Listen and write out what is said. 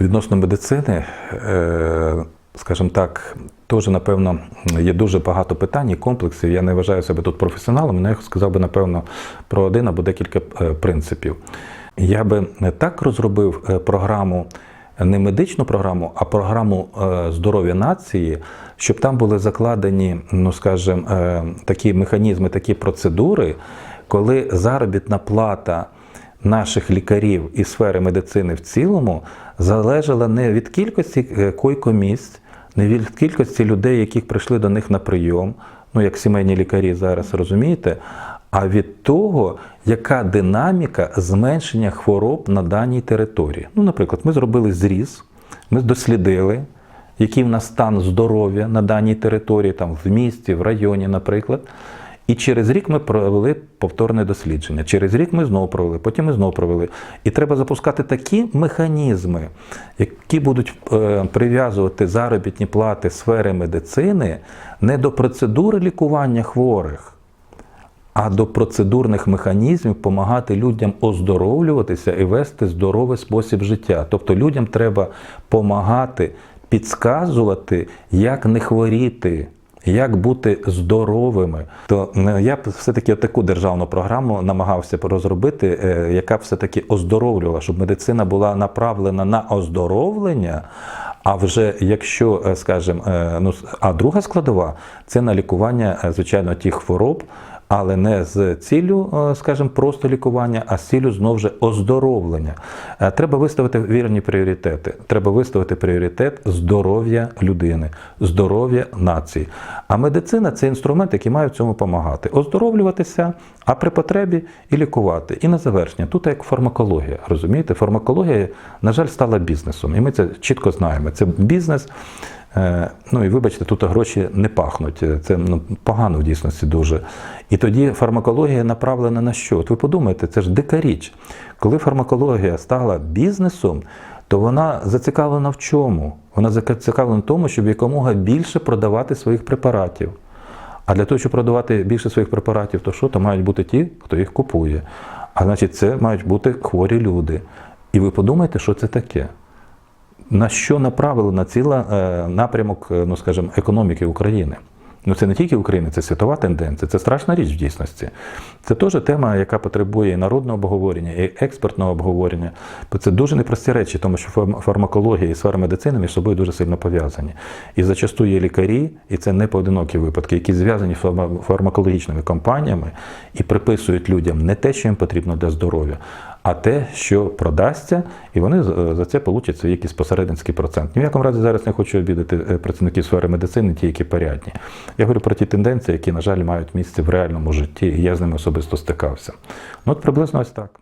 Відносно медицини, е, скажімо так, теж, напевно, є дуже багато питань і комплексів. Я не вважаю себе тут професіоналом, але я сказав би, напевно, про один або декілька е, принципів. Я би не так розробив е, програму, не медичну програму, а програму здоров'я нації, щоб там були закладені, ну скажімо, такі механізми, такі процедури, коли заробітна плата наших лікарів і сфери медицини в цілому залежала не від кількості е, койкомісць, не від кількості людей, яких прийшли до них на прийом, ну як сімейні лікарі зараз розумієте, а від того, яка динаміка зменшення хвороб на даній території. Ну, наприклад, ми зробили зріз, ми дослідили, який в нас стан здоров'я на даній території, там в місті, в районі, наприклад. І через рік ми провели повторне дослідження. Через рік ми знову провели, потім ми знову провели. І треба запускати такі механізми, які будуть е, прив'язувати заробітні плати сфери медицини не до процедури лікування хворих, а до процедурних механізмів допомагати людям оздоровлюватися і вести здоровий спосіб життя. Тобто людям треба допомагати, підказувати, як не хворіти. Як бути здоровими, то е, я б все-таки таку державну програму намагався розробити, е, яка все-таки оздоровлювала, щоб медицина була направлена на оздоровлення. А вже якщо, е, скажімо, ну а друга складова це на лікування, звичайно, тих хвороб, але не з ціллю, е, скажімо, просто лікування, а з ціллю знову ж оздоровлення. Е, Треба виставити вірні пріоритети. Треба виставити пріоритет здоров'я людини, здоров'я нації. А медицина це інструмент, який має в цьому допомагати. Оздоровлюватися, а при потребі і лікувати. І на завершення, тут як фармакологія. Розумієте, фармакологія, на жаль, стала бізнесом. І ми це чітко знаємо. Це бізнес. Е, Ну і вибачте, тут гроші не пахнуть. Це ну, погано в дійсності дуже. І тоді фармакологія направлена на що? От ви подумайте, це ж дика річ. Коли фармакологія стала бізнесом, то вона зацікавлена в чому? Вона зацікавлена в тому, щоб якомога більше продавати своїх препаратів. А для того, щоб продавати більше своїх препаратів, то що? То мають бути ті, хто їх купує. А значить, це мають бути хворі люди. І ви подумайте, що це таке на що направлена ціла е, напрямок, е, ну скажімо, економіки України. Ну це не тільки України, це світова тенденція, це страшна річ в дійсності. Це теж тема, яка потребує і народного обговорення, і експертного обговорення. Бо це дуже непрості речі, тому що фармакологія і сфера медицини між собою дуже сильно пов'язані. І зачасту є лікарі, і це не поодинокі випадки, які зв'язані з фармакологічними компаніями і приписують людям не те, що їм потрібно для здоров'я, а те, що продасться, і вони за за це получать свій якийсь посередницький процент. Ні в якому разі зараз не хочу обідати е, працівників сфери медицини, ті, які порядні. Я говорю про ті тенденції, які, на жаль, мають місце в реальному житті, і я з ними особисто стикався. Ну, от приблизно ось так.